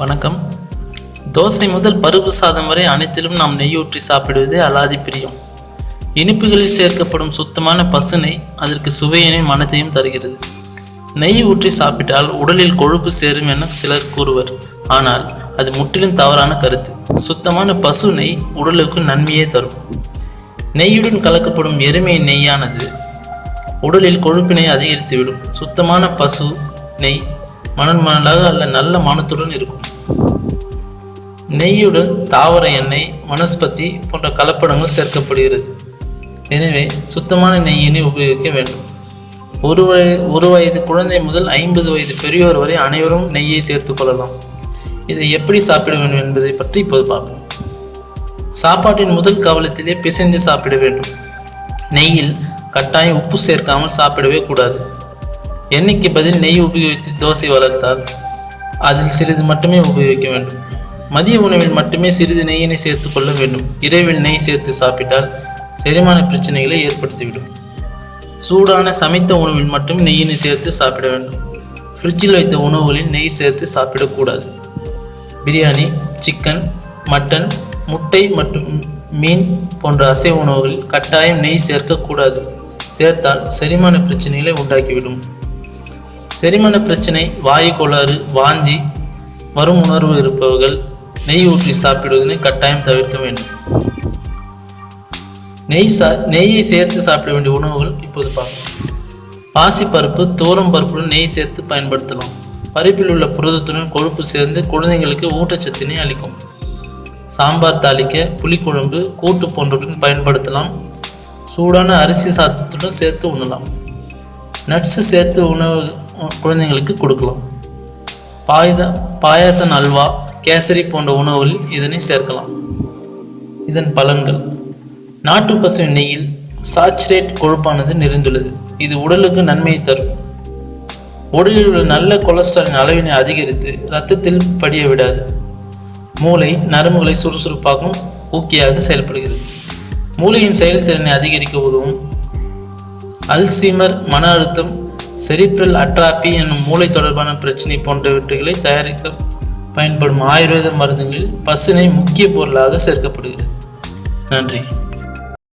வணக்கம். தோசை முதல் பருப்பு சாதம் வரை அனைத்திலும் நாம் நெய் ஊற்றி சாப்பிடுவதே அலாதி பிரியம். இனிப்புகளில் சேர்க்கப்படும் சுத்தமான பசுனை அதற்கு சுவையினையும் மனத்தையும் தருகிறது. நெய் ஊற்றி சாப்பிட்டால் உடலில் கொழுப்பு சேரும் என சிலர் கூறுவர். ஆனால் அது முற்றிலும் தவறான கருத்து. சுத்தமான பசு நெய் உடலுக்கு நன்மையே தரும். நெய்யுடன் கலக்கப்படும் எருமை நெய்யானது உடலில் கொழுப்பினை அதிகரித்துவிடும். சுத்தமான பசு நெய் மணல் மணலாக அல்ல நல்ல மனத்துடன் இருக்கும். நெய்யுடன் தாவர எண்ணெய் வனஸ்பதி போன்ற கலப்படங்கள் சேர்க்கப்படுகிறது. எனவே சுத்தமான நெய்யினை உபயோகிக்க வேண்டும். ஒரு வயது ஒரு வயது குழந்தை முதல் ஐம்பது வயது பெரியோர் வரை அனைவரும் நெய்யை சேர்த்துக் கொள்ளலாம். இதை எப்படி சாப்பிட வேண்டும் என்பதை பற்றி இப்போது பார்ப்போம். சாப்பாட்டின் முதல் கவலத்திலே பிசைந்து சாப்பிட வேண்டும். நெய்யில் கட்டாயம் உப்பு சேர்க்காமல் சாப்பிடவே கூடாது. எண்ணெய்க்கு பதில் நெய் உபயோகித்து தோசை வளர்த்தால் அதில் சிறிது மட்டுமே உபயோகிக்க வேண்டும். மதிய உணவில் மட்டுமே சிறிது நெய்யினை சேர்த்து கொள்ள வேண்டும். இரவில் நெய் சேர்த்து சாப்பிட்டால் செரிமான பிரச்சனைகளை ஏற்படுத்திவிடும். சூடான சமைத்த உணவில் மட்டும் நெய்யினை சேர்த்து சாப்பிட வேண்டும். ஃப்ரிட்ஜில் வைத்த உணவுகளில் நெய் சேர்த்து சாப்பிடக்கூடாது. பிரியாணி சிக்கன் மட்டன் முட்டை மற்றும் மீன் போன்ற அசைவ உணவுகளில் கட்டாயம் நெய் சேர்க்கக்கூடாது. சேர்த்தால் செரிமான பிரச்சனைகளை உண்டாக்கிவிடும். செரிமான பிரச்சனை வாயு கோளாறு வாந்தி வரும் உணர்வு இருப்பவர்கள் நெய் ஊற்றி சாப்பிடுவதனை கட்டாயம் தவிர்க்க வேண்டும். நெய் சா நெய்யை சேர்த்து சாப்பிட வேண்டிய உணவுகள் இப்போது பார்க்கலாம் பாசிப்பருப்பு தோரம் பருப்புடன் நெய் சேர்த்து பயன்படுத்தலாம். பருப்பில் உள்ள புரதத்துடன் கொழுப்பு சேர்ந்து குழந்தைங்களுக்கு ஊட்டச்சத்தினை அளிக்கும். சாம்பார் தாளிக்க புளிக்குழம்பு கூட்டு போன்றவற்றுடன் பயன்படுத்தலாம். சூடான அரிசி சாதத்துடன் சேர்த்து உண்ணலாம். நட்ஸு சேர்த்து உணவு குழந்தைங்களுக்கு கொடுக்கலாம். பாயச பாயாசம் அல்வா கேசரி போன்ற உணவுகளில் இதனை சேர்க்கலாம். இதன் பலன்கள். நாட்டு பசு நெய்யில் சாச்சுரேட் கொழுப்பானது நிறைந்துள்ளது. இது உடலுக்கு நன்மையை தரும். உடலில் உள்ள நல்ல கொலஸ்ட்ராலின் அளவினை அதிகரித்து இரத்தத்தில் படிய விடாது. மூளை நரம்புகளை சுறுசுறுப்பாகவும் ஊக்கியாக செயல்படுகிறது. மூளையின் செயல்திறனை அதிகரிக்க உதவும். அல்சீமர் மன அழுத்தம் செரிப்ரல் அட்ராபி என்னும் மூளை தொடர்பான பிரச்சனை போன்றவற்றுகளை தயாரிக்க பயன்படும் ஆயுர்வேத மருந்துகளில் பசுனை முக்கிய பொருளாக சேர்க்கப்படுகிறது. நன்றி.